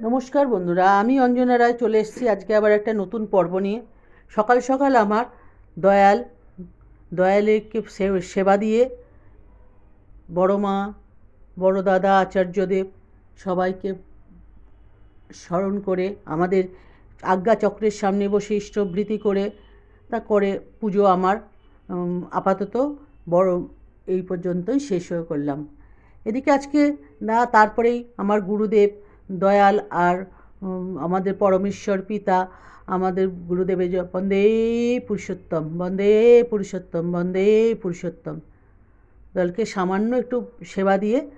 নমস্কার বন্ধুরা, আমি অঞ্জনা রায় চলে এসেছি আজকে আবার একটা নতুন পর্ব নিয়ে। সকাল সকাল আমার দয়াল দয়ালেরকে সে- সেবা দিয়ে বড় মা, বড় দাদা আচার্যদেব সবাইকে স্মরণ করে, আমাদের আজ্ঞা চক্রের সামনে বসে ইষ্টবৃতি করে, তা করে পুজো আমার আপাতত বড় এই পর্যন্তই শেষ হয়ে করলাম। এদিকে আজকে না, তারপরেই আমার গুরুদেব দয়াল আর আমাদের পরমেশ্বর পিতা, আমাদের গুরুদেবের বন্দে পুরুষোত্তম বন্দে পুরুষোত্তম বন্দে পুরুষোত্তম। দলকে সামান্য একটু সেবা দিয়ে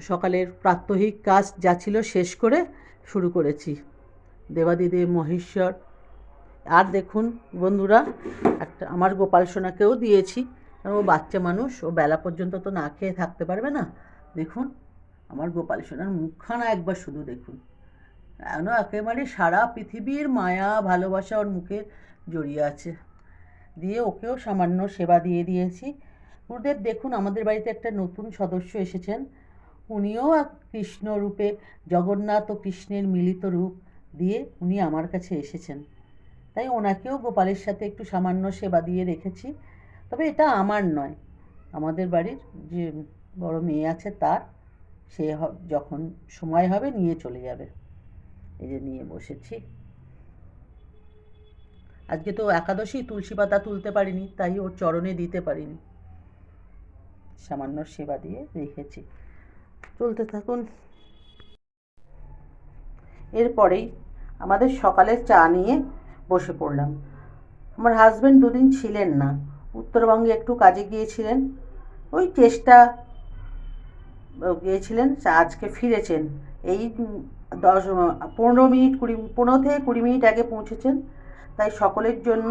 সকালের প্রাত্যহিক কাজ যা ছিল শেষ করে শুরু করেছি। দেবাদিদেব মহেশ্বর। আর দেখুন বন্ধুরা, একটা আমার গোপাল সোনাকেও দিয়েছি। কারণ ও বাচ্চা মানুষ, ও বেলা পর্যন্ত তো না খেয়ে থাকতে পারবে না। দেখুন। আমার গোপাল সোনার মুখখানা একবার শুধু দেখুন। এখনও একেবারে সারা পৃথিবীর মায়া, ভালোবাসা ওর মুখে জড়িয়ে আছে। দিয়ে ওকেও সামান্য সেবা দিয়ে দিয়েছি। গুরুদেব, দেখুন, আমাদের বাড়িতে একটা নতুন সদস্য এসেছেন। উনিও কৃষ্ণ রূপে, জগন্নাথ ও কৃষ্ণের মিলিত রূপ দিয়ে উনি আমার কাছে এসেছেন। তাই ওনাকেও গোপালের সাথে একটু সামান্য সেবা দিয়ে রেখেছি। তবে এটা আমার নয়। আমাদের বাড়ির যে বড় মেয়ে আছে তার সে যখন সময় হবে নিয়ে চলে যাবে। এই যে নিয়ে বসেছি। আজকে তো একাদশী, তুলসী পাতা তুলতে পারিনি, তাই ওর চরণে দিতে পারিনি। সামান্য সেবা দিয়ে রেখেছি। চলতে থাকুন। এরপরেই আমাদের সকালের চা নিয়ে বসে পড়লাম। আমার হাজবেন্ড দুদিন ছিলেন না। উত্তরবঙ্গে একটু কাজে গিয়েছিলেন। ওই চেষ্টা গিয়েছিলেন আজকে ফিরেছেন। এই দশ পনেরো মিনিট, কুড়ি, পনেরো থেকে কুড়ি মিনিট আগে পৌঁছেছেন। তাই সকলের জন্য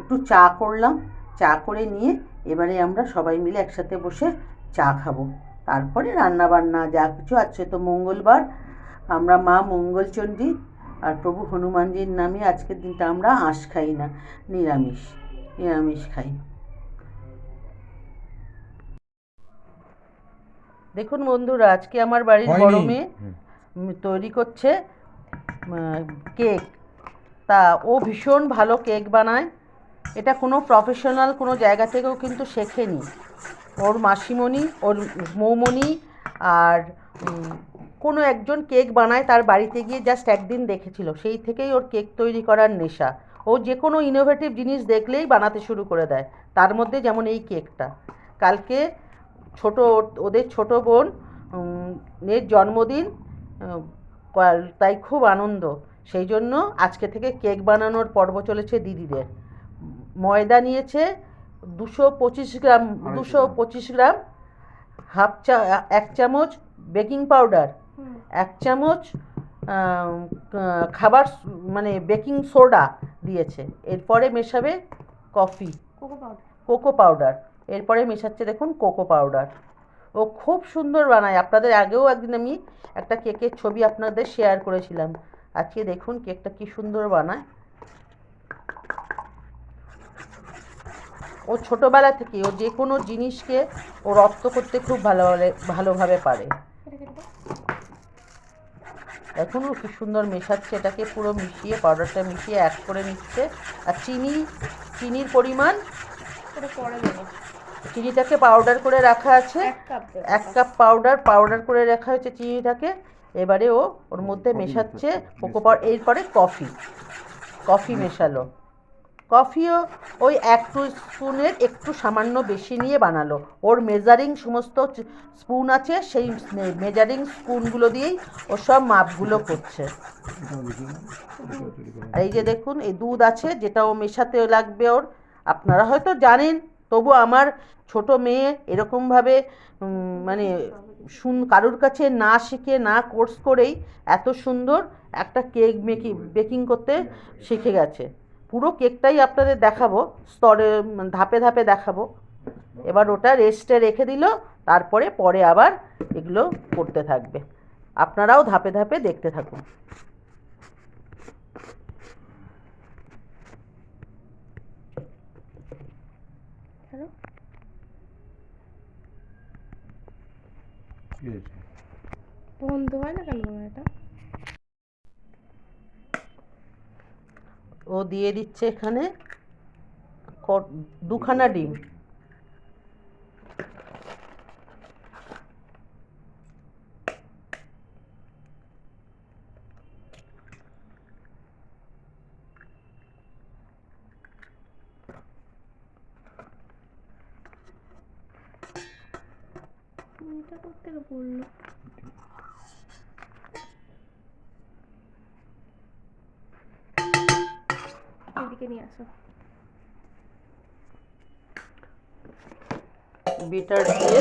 একটু চা করলাম। চা করে নিয়ে এবারে আমরা সবাই মিলে একসাথে বসে চা খাব। তারপরে রান্না বান্না যা কিছু আছে তো মঙ্গলবার। আমরা মা মঙ্গলচণ্ডী আর প্রভু হনুমানজির নামে আজকের দিনটা আমরা আঁশ খাই না, নিরামিষ নিরামিষ খাই। দেখুন বন্ধুরা আজকে আমার বাড়ির বড় মেয়ে তৈরি করছে কেক। তা ও ভীষণ ভালো কেক বানায়। এটা কোনো প্রফেশনাল কোনো জায়গা থেকেও কিন্তু শেখেনি। ওর মাসিমণি ওর মৌমণি আর কোনো একজন কেক বানায় তার বাড়িতে গিয়ে জাস্ট একদিন দেখেছিল। সেই থেকেই ওর কেক তৈরি করার নেশা। ও যে কোনো ইনোভেটিভ জিনিস দেখলেই বানাতে শুরু করে দেয়। তার মধ্যে যেমন এই কেকটা। কালকে ছোট ওদের ছোট বোন উম, এর জন্মদিন তাই খুব আনন্দ। সেই জন্য আজকে থেকে কেক বানানোর পর্ব চলেছে দিদিদের। ময়দা নিয়েছে দুশো পঁচিশ গ্রাম দুশো পঁচিশ গ্রাম হাফ চা এক চামচ বেকিং পাউডার এক চামচ খাবার মানে বেকিং সোডা দিয়েছে। এরপরে মেশাবে coffee. Cocoa powder. Cocoa powder. এরপরে মেশাচ্ছে দেখুন কোকো পাউডার। ও খুব সুন্দর বানায়। আপনাদের আগেও একদিন আমি একটা কেকের ছবি আপনাদের শেয়ার করেছিলাম। আজকে দেখুন কেকটা কি সুন্দর বানায়। ও ছোটোবেলা থেকে ও যে কোনো জিনিসকে ও রপ্ত করতে খুব ভালো ভালোভাবে পারে। এটা কেটে ও কি সুন্দর মেশাচ্ছে। এটাকে পুরো মিশিয়ে, পাউডারটা মিশিয়ে এক করে নিচ্ছে। আর চিনি, চিনির পরিমাণ এটা পরে দেবো। চিনিটাকে পাউডার করে রাখা আছে। এক কাপ এক কাপ পাউডার পাউডার করে রাখা হয়েছে চিনিটাকে। এবারে ও ওর মধ্যে মেশাচ্ছে কোকো পাউডার এরপরে কফি কফি মেশালো। কফিও ওই এক টু স্পুনের একটু সামান্য বেশি নিয়ে বানালো। ওর মেজারিং সমস্ত স্পুন আছে সেই মেজারিং স্পুনগুলো দিয়েই ও সব মাপগুলো করছে। করা আর এই যে দেখুন এই দুধ আছে যেটা ও মেশাতে লাগবে ওর। আপনারা হয়তো জানেন, তবু আমার ছোট মেয়ে এরকমভাবে মানে শুন, কারুর কাছে না শিখে, না কোর্স করেই এত সুন্দর একটা কেক মেকিং, বেকিং করতে শিখে গেছে। পুরো কেকটাই আপনাদের দেখাবো, স্তরে ধাপে ধাপে দেখাবো। এবার ওটা রেস্টে রেখে দিল, তারপরে, পরে আবার এগুলো করতে থাকবে। আপনারাও ধাপে ধাপে দেখতে থাকুন। কি হয়েছে? বন্ধ হয় না কেন এটা ও দিয়ে দিচ্ছে এখানে ক- দুখানা ডিম এটা করতে বলল এদিকে নিয়ে আসো। বিটার দিয়ে।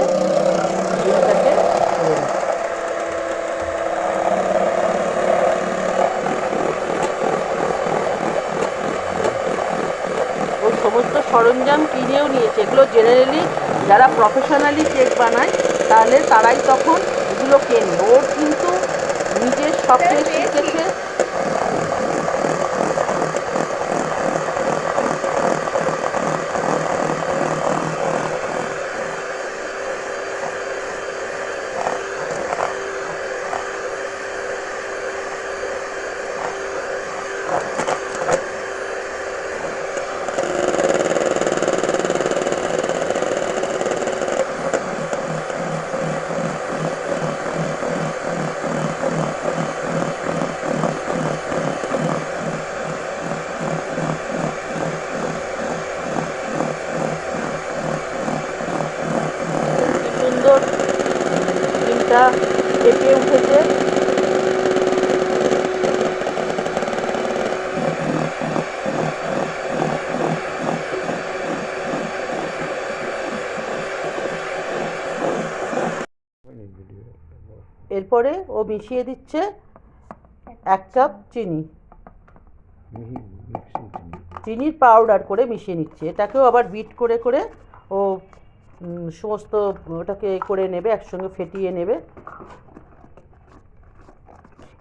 ও সমস্ত সরঞ্জাম কিনেও নিয়েছে। এগুলো জেনারেলি যারা প্রফেশনালি কেক বানায় তাহলে তারাই তখন এগুলো কেনে ওর কিন্তু নিজের শখে শিখেছে কি সুন্দর ডিমটা ফেটে উঠেছে এরপরে ও মিশিয়ে দিচ্ছে এক কাপ চিনি। চিনির পাউডার করে মিশিয়ে নিচ্ছে। এটাকেও আবার বিট করে করে ও সমস্ত ওটাকে করে নেবে, একসঙ্গে ফেটিয়ে নেবে।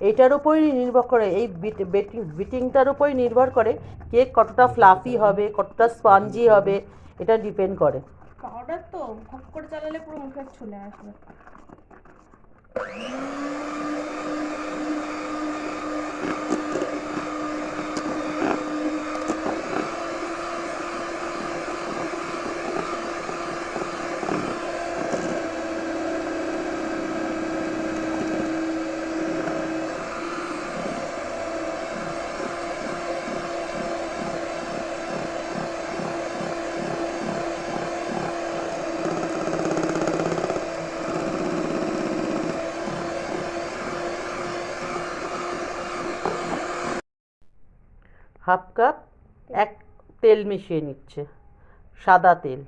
এইটার উপরই নির্ভর করে, এই বিট, বেটিং, বিটিংটার উপরই নির্ভর করে কেক কতটা ফ্লাফি হবে, কতটা স্পঞ্জি হবে, এটা ডিপেন্ড করে। পাউডার তো খুব করে চালালে পুরো মুখে চলে আসবে। হাফ কাপ, এক তেল মিশিয়ে নিচ্ছে, সাদা তেল।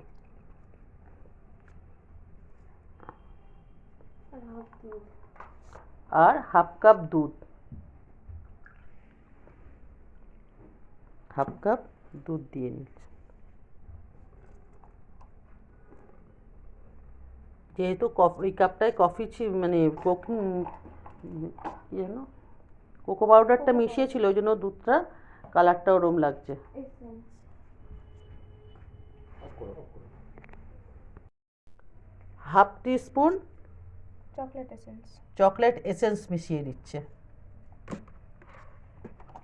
আর হাফ কাপ দুধ। হাফ কাপ দুধ দিয়ে নিচ্ছে। যেহেতু কফি কাপটায় কফি মানে কোকো যেন কোকো পাউডারটা মিশিয়েছিল, ওই জন্য দুধটা কালারটা ওরম লাগছে। Half teaspoon chocolate essence. Chocolate essence মিশিয়ে দিচ্ছে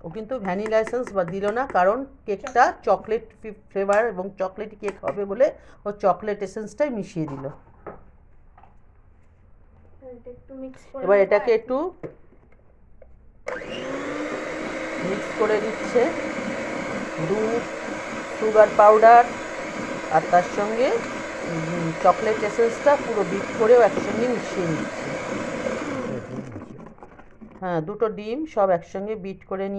ও কিন্তু ভ্যানিলা এসেন্স বা দিল না কারণ কেকটা চকলেট ফ্লেভার এবং চকলেট কেক হবে বলে ও চকলেট এসেন্সটাই মিশিয়ে দিল। এবার এটাকে একটু মিক্স করে দিচ্ছে। দুধ সুগার পাউডার আর তার সঙ্গে চকলেট এসেন্সটা পুরো বিট করেও একসঙ্গে মিশিয়ে নিচ্ছে। হ্যাঁ দুটো ডিম সব একসঙ্গে বিট করে নিয়ে